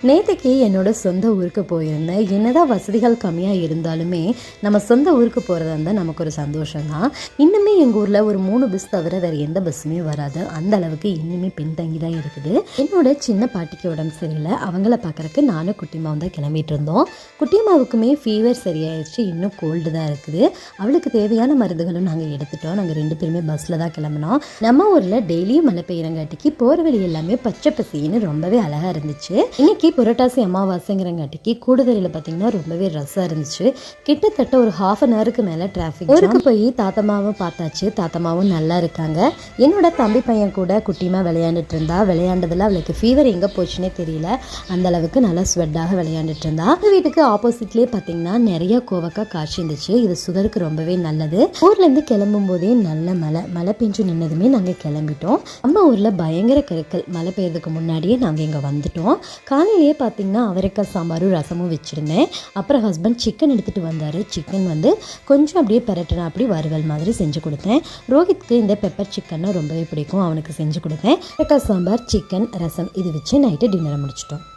நேற்றுக்கு என்னோட சொந்த ஊருக்கு போயிருந்தேன். என்னதான் வசதிகள் கம்மியாக இருந்தாலுமே நம்ம சொந்த ஊருக்கு போகிறதா இருந்தால் நமக்கு ஒரு சந்தோஷம் தான் இன்னுமே எங்கள் ஊரில் ஒரு மூணு பஸ் தவிர வேறு எந்த பஸ்ஸுமே வராது. அந்த அளவுக்கு இன்னுமே பின்தங்கி தான் இருக்குது. என்னோட சின்ன பாட்டிக்கு உடம்பு சரியில்லை. அவங்கள பார்க்குறக்கு நானும் குட்டிமாவும் தான் கிளம்பிட்டு இருந்தோம். குட்டிமாவுக்குமே ஃபீவர் சரியாயிடுச்சு. இன்னும் கோல்டு தான் இருக்குது. அவளுக்கு தேவையான மருந்துகளும் நாங்கள் எடுத்துட்டோம். நாங்கள் ரெண்டு பேருமே பஸ்ஸில் தான் கிளம்பினோம். நம்ம ஊரில் டெய்லியும் மழை பெய்யறங்காட்டிக்கு போகிற வழி எல்லாமே பச்சை பசின்னு ரொம்பவே அழகாக இருந்துச்சு. இன்னைக்கு புரட்டாசி அமாவாசைங்கிறங்காட்டிக்கு கூடுதலில் பார்த்தீங்கன்னா ரொம்பவே ரஷ்ஷாக இருந்துச்சு. கிட்டத்தட்ட ஒரு ஹாஃப் அன் ஹவருக்கு மேலே டிராஃபிக் ஊருக்கு போய் தாத்தமாவை பார்த்தாச்சு. தாத்தம்மாவும் நல்லா இருக்காங்க. என்னோட தம்பி பையன் கூட குட்டிமாக விளையாண்டுட்டு இருந்தா. விளையாண்டதில் அவளுக்கு ஃபீவர் எங்கே போச்சுன்னே தெரியல. அந்த அளவுக்கு நல்லா ஸ்வெட்டாக விளையாண்டுட்டு இருந்தா. அந்த வீட்டுக்கு ஆப்போசிட்லேயே பார்த்தீங்கன்னா நிறைய கோவக்காய் காய்ச்சி இருந்துச்சு. இது சுகருக்கு ரொம்பவே நல்லது. ஊர்லேருந்து கிளம்பும் போதே நல்ல மழை. மழை பெஞ்சு நின்னதுமே நாங்கள் கிளம்பிட்டோம். நம்ம ஊரில் பயங்கர கருக்கள் மழை பெய்யறதுக்கு முன்னாடியே நாங்கள் இங்கே வந்துட்டோம். காலையிலேயே பார்த்தீங்கன்னா அவரைக்காய் சாம்பாரும் ரசமும் வச்சுருந்தேன். அப்புறம் ஹஸ்பண்ட் சிக்கன் எடுத்துகிட்டு வந்தார். சிக்கன் வந்து கொஞ்சம் அப்படியே பெரட்டினா அப்படி வறுவல் மாதிரி செஞ்சு கொடுத்தேன். ரோஹித்க்கு இந்த பெப்பர் சிக்கன்னா ரொம்பவே பிடிக்கும். அவனுக்கு செஞ்சு கொடுத்தேன். சாம்பார் சிக்கன் ரசம். இது வச்சு நைட்டு டின்னரை முடிச்சிட்டோம்.